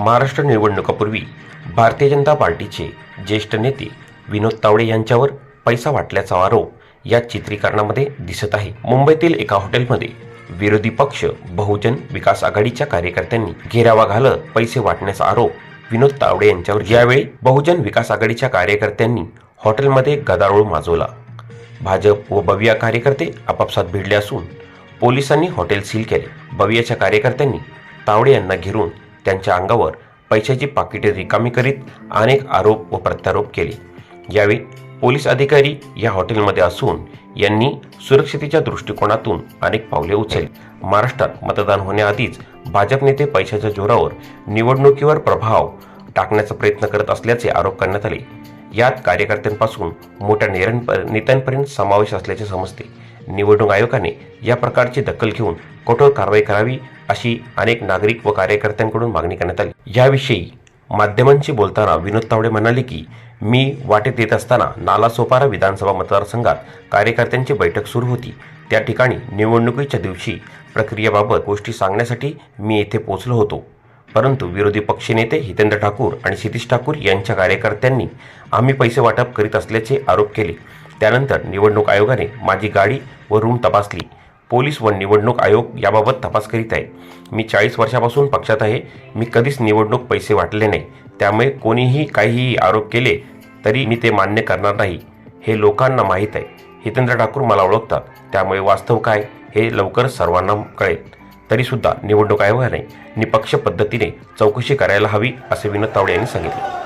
महाराष्ट्र निवडणुकापूर्वी भारतीय जनता पार्टीचे ज्येष्ठ नेते विनोद तावडे यांच्यावर पैसा वाटल्याचा आरोप या चित्रीकरणामध्ये दिसत आहे. मुंबईतील एका हॉटेलमध्ये विरोधी पक्ष बहुजन विकास आघाडीच्या कार्यकर्त्यांनी घेरावा घालत पैसे वाटण्याचा आरोप विनोद तावडे यांच्यावर यावेळी बहुजन विकास आघाडीच्या कार्यकर्त्यांनी हॉटेलमध्ये गदारोळ माजवला. भाजप व बविया कार्यकर्ते आपापसात भिडले असून पोलिसांनी हॉटेल सील केले. बवियाच्या कार्यकर्त्यांनी तावडे यांना घेरून त्यांच्या अंगावर पैशाची पाकिटे रिकामी करीत अनेक आरोप व प्रत्यारोप केले. यावेळी पोलीस अधिकारी या हॉटेलमध्ये असून यांनी सुरक्षतेच्या दृष्टिकोनातून अनेक पावले उचलली. महाराष्ट्रात मतदान होण्याआधीच भाजप नेते पैशाच्या जोरावर निवडणुकीवर प्रभाव टाकण्याचा प्रयत्न करत असल्याचे आरोप करण्यात आले. यात कार्यकर्त्यांपासून मोठ्या नेत्यांपर्यंत समावेश असल्याचे समजते. निवडणूक आयोगाने या प्रकारची दखल घेऊन कठोर कारवाई करावी अशी अनेक नागरिक व कार्यकर्त्यांकडून मागणी करण्यात आली. याविषयी माध्यमांशी बोलताना विनोद तावडे म्हणाले की मी वाटेत येत असताना नालासोपारा विधानसभा मतदारसंघात कार्यकर्त्यांची बैठक सुरू होती. त्या ठिकाणी निवडणुकीच्या दिवशी प्रक्रियेबाबत गोष्टी सांगण्यासाठी मी येथे पोहोचलो होतो. परंतु विरोधी पक्षनेते हितेंद्र ठाकूर आणि क्षितिश ठाकूर यांच्या कार्यकर्त्यांनी आम्ही पैसे वाटप करीत असल्याचे आरोप केले. त्यानंतर निवडणूक आयोगाने माझी गाडी व रूम तपासली. पोलीस व निवडणूक आयोग याबाबत तपास करीत आहे मी चाळीस वर्षापासून पक्षात आहे. मी कधीच निवडणूक पैसे वाटले नाही. त्यामुळे कोणीही काहीही आरोप केले तरी मी ते मान्य करणार नाही. हे लोकांना माहीत आहे. हितेंद्र ठाकूर मला ओळखतात. त्यामुळे वास्तव काय हे लवकर सर्वांना कळेल. तरीसुद्धा निवडणूक आयोगाने निपक्ष पद्धतीने चौकशी करायला हवी असे विनोद तावडे यांनी सांगितले.